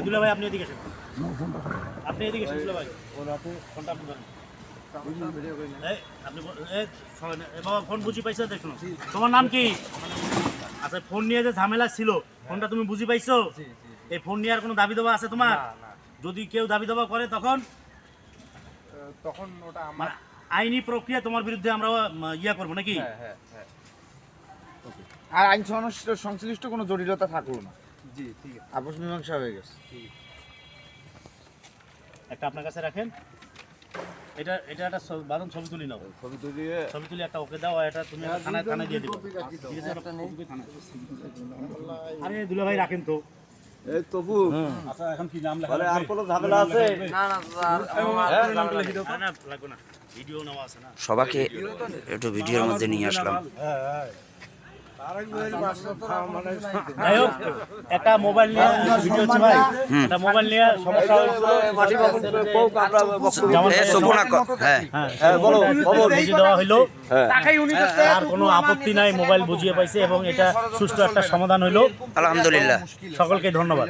দুলা ভাই আপনি এদিকে আসেন আপনি এদিকে আসেন দুলা ভাই ওর হাতে ফোনটা আপনি ধরেন। ফোন- বাবা বুঝি পাইছো দেখুন। তোমার নাম কি? আচ্ছা ফোন নিয়ে যে ঝামেলা ছিল ফোনটা তুমি বুঝি পাইছো? এই ফোন নিয়ে আর কোনো দাবি দেওয়া আছে তোমার? যদি কেউ দাবি দেওয়া করে তখন? তখন ওটা আমার মানে আইনি প্রক্রিয়া তোমার বিরুদ্ধে আমরা ইয়া করব নাকি? হ্যাঁ হ্যাঁ হ্যাঁ। আর আইন সংশ্লিষ্ট সংশ্লিষ্ট কোনো জটিলতা থাকল না। জি ঠিক আছে। আপোষ মীমাংসা হয়ে গেছে। একটা আপনার কাছে রাখেন। এটা এটা একটা বাদন ছবি তুলি নাও। ছবি তুলিয়ে ছবি তুলি একটা ওকে দাও এটা তুমি থানায় থানায় দিয়ে দিও ঠিক আছে আরে দুলা ভাই রাখেন তো। এই তবু। আচ্ছা এখন কি নাম আরে আর কোনো ঝামেলা আছে? না না লাগবে না। ভিডিও নেওয়া আছে না। সবাইকে একটু ভিডিওর মধ্যে নিয়ে আসলাম। যাই হোক একটা মোবাইল নিয়ে ভিডিও হচ্ছে ভাই। একটা মোবাইল নিয়ে সমস্যা হ্যাঁ। হ্যাঁ বলো। বুঝিয়ে দেওয়া হইল হ্যাঁ। আর কোনো আপত্তি নাই মোবাইল বুঝিয়ে পাইছে এবং এটা সুস্থ একটা সমাধান হইল। আলহামদুলিল্লাহ। সকলকে ধন্যবাদ।